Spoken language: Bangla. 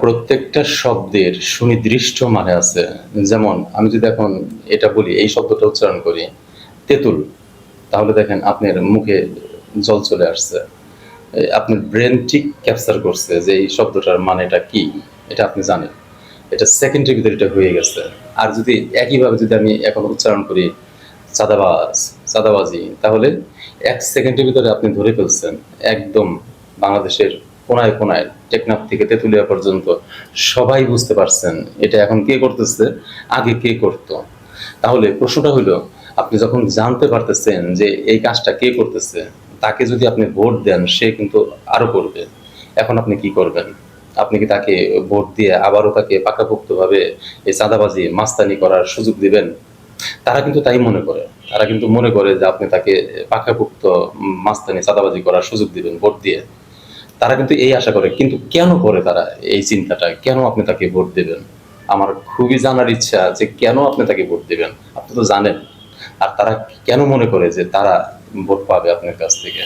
প্রত্যেকটা শব্দের সুনির্দিষ্ট মানে আছে। যেমন, আমি যদি এখন এটা বলি, এই শব্দটা উচ্চারণ করি, তেঁতুল, তাহলে দেখেন আপনার মুখে জল চলে আসছে। আপনার ব্রেন ঠিক ক্যাপচার করছে যে এই শব্দটার মানেটা কি, এটা আপনি জানেন। এটা সেকেন্ডের ভিতরে এটা হয়ে গেছে। আর যদি একইভাবে যদি আমি এখন উচ্চারণ করি, চাঁদাবাজ, চাঁদাবাজি, তাহলে এক সেকেন্ডের ভিতরে আপনি ধরে ফেলছেন, একদম বাংলাদেশের কোনায় কোনায়, টেকনাফ থেকে তেঁতুলিয়া পর্যন্ত সবাই বুঝতে পারছেন এটা এখন কে করতেছে, আগে কে করতো। তাহলে প্রশ্নটা হলো আপনি যখন জানতে পারতেছেন যে এই কাজটা কে করতেছে, তাকে যদি আপনি ভোট দেন, সে কিন্তু আরও করবে। এখন আপনি কি করবেন? আপনি কি তাকে ভোট দিয়ে আবারও তাকে পাকাপোক্তভাবে এই চাঁদাবাজি, মাস্তানি করার সুযোগ দিবেন? তারা কিন্তু তাই মনে করে। তারা কিন্তু মনে করে যে আপনি তাকে পাকাপোক্ত মাস্তানি, চাঁদাবাজি করার সুযোগ দিবেন ভোট দিয়ে। তারা কিন্তু এই আশা করে। কিন্তু কেন করে তারা এই চিন্তাটা? কেন আপনি তাকে ভোট দেবেন? আমার খুবই জানার ইচ্ছা যে কেন আপনি তাকে ভোট দেবেন? আপনি তো জানেন। আর তারা কেন মনে করে যে তারা ভোট পাবে আপনার কাছ থেকে?